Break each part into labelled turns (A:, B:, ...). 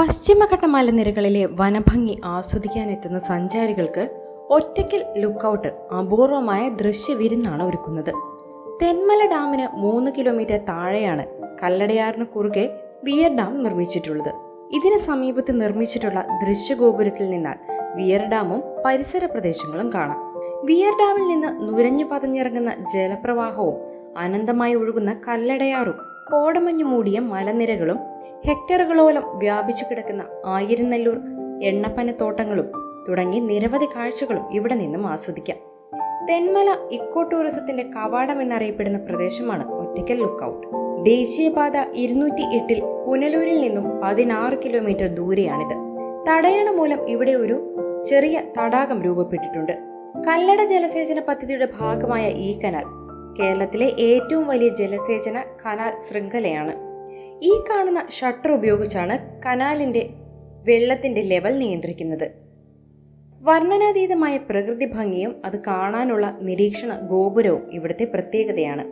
A: പശ്ചിമഘട്ട മലനിരകളിലെ വനഭംഗി ആസ്വദിക്കാനെത്തുന്ന സഞ്ചാരികൾക്ക് ഒറ്റയ്ക്കൽ ലുക്കൌട്ട് അപൂർവമായ ദൃശ്യവിരുന്നാണ് ഒരുക്കുന്നത്. തെന്മല ഡാമിന് മൂന്ന് കിലോമീറ്റർ താഴെയാണ് കല്ലടയാറിന് കുറുകെ വിയർ ഡാം നിർമ്മിച്ചിട്ടുള്ളത്. ഇതിന് സമീപത്ത് നിർമ്മിച്ചിട്ടുള്ള ദൃശ്യഗോപുരത്തിൽ നിന്നാൽ വിയർ ഡാമും പരിസര പ്രദേശങ്ങളും കാണാം. വിയർ ഡാമിൽ നിന്ന് നുരഞ്ഞു പതഞ്ഞിറങ്ങുന്ന ജലപ്രവാഹവും അനന്തമായി ഒഴുകുന്ന കല്ലടയാറും കോടമഞ്ഞു മൂടിയ മലനിരകളും ഹെക്ടറുകളോളം വ്യാപിച്ചു കിടക്കുന്ന ആയിരനല്ലൂർ എണ്ണപ്പന തോട്ടങ്ങളും തുടങ്ങി നിരവധി കാഴ്ചകളും ഇവിടെ നിന്നും ആസ്വദിക്കാം. തെന്മല ഇക്കോ ടൂറിസത്തിന്റെ കവാടം എന്നറിയപ്പെടുന്ന പ്രദേശമാണ് ഒറ്റയ്ക്കൽ ലുക്കൌട്ട്. ദേശീയപാത ഇരുന്നൂറ്റി എട്ടിൽ പുനലൂരിൽ നിന്നും പതിനാറ് കിലോമീറ്റർ ദൂരെയാണിത്. തടയണ മൂലം ഇവിടെ ഒരു ചെറിയ തടാകം രൂപപ്പെട്ടിട്ടുണ്ട്. കല്ലട ജലസേചന പദ്ധതിയുടെ ഭാഗമായ ഈ കനാൽ കേരളത്തിലെ ഏറ്റവും വലിയ ജലസേചന കനാൽ ശൃംഖലയാണ്. ഈ കാണുന്ന ഷട്ടർ ഉപയോഗിച്ചാണ് കനാലിന്റെ വെള്ളത്തിന്റെ ലെവൽ നിയന്ത്രിക്കുന്നത്. വർണനാതീതമായ പ്രകൃതി ഭംഗിയും അത് കാണാനുള്ള നിരീക്ഷണ ഗോപുരവും ഇവിടുത്തെ പ്രത്യേകതയാണ്.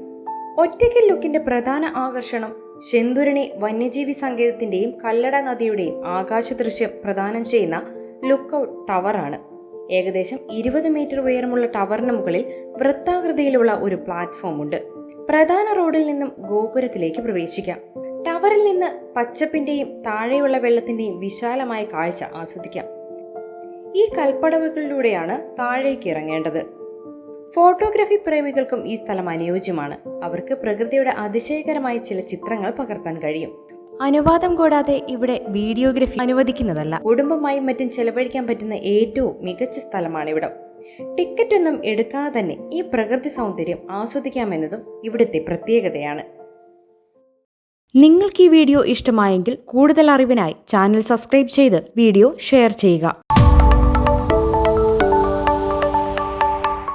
A: ഒറ്റയ്ക്കൽ ലുക്കിന്റെ പ്രധാന ആകർഷണം ശെന്തുരണി വന്യജീവി സങ്കേതത്തിന്റെയും കല്ലട നദിയുടെയും ആകാശ ദൃശ്യം പ്രദാനം ചെയ്യുന്ന ലുക്കൌട്ട് ടവറാണ്. ഏകദേശം ഇരുപത് മീറ്റർ ഉയരമുള്ള ടവറിന് മുകളിൽ വൃത്താകൃതിയിലുള്ള ഒരു പ്ലാറ്റ്ഫോം ഉണ്ട്. പ്രധാന റോഡിൽ നിന്നും ഗോപുരത്തിലേക്ക് പ്രവേശിക്കാം. ടവറിൽ നിന്ന് പച്ചപ്പിന്റെയും താഴെയുള്ള വെള്ളത്തിന്റെയും വിശാലമായ കാഴ്ച ആസ്വദിക്കാം. ഈ കൽപ്പടവുകളിലൂടെയാണ് താഴേക്ക് ഇറങ്ങേണ്ടത്. ഫോട്ടോഗ്രാഫി പ്രേമികൾക്കും ഈ സ്ഥലം അനുയോജ്യമാണ്. അവർക്ക് പ്രകൃതിയുടെ അതിശയകരമായ ചില ചിത്രങ്ങൾ പകർത്താൻ കഴിയും. അനുവാദം കൂടാതെ ഇവിടെ വീഡിയോഗ്രഫി അനുവദിക്കുന്നതല്ല. കുടുംബമായും മറ്റും ചെലവഴിക്കാൻ പറ്റുന്ന ഏറ്റവും മികച്ച സ്ഥലമാണ് ഇവിടം ടിക്കറ്റ് ഒന്നും എടുക്കാതെ തന്നെ ഈ പ്രകൃതി സൗന്ദര്യം ആസ്വദിക്കാമെന്നതും ഇവിടുത്തെ പ്രത്യേകതയാണ്. നിങ്ങൾക്ക് ഈ വീഡിയോ ഇഷ്ടമായെങ്കിൽ കൂടുതൽ അറിവിനായി ചാനൽ സബ്സ്ക്രൈബ് ചെയ്ത് വീഡിയോ ഷെയർ ചെയ്യുക.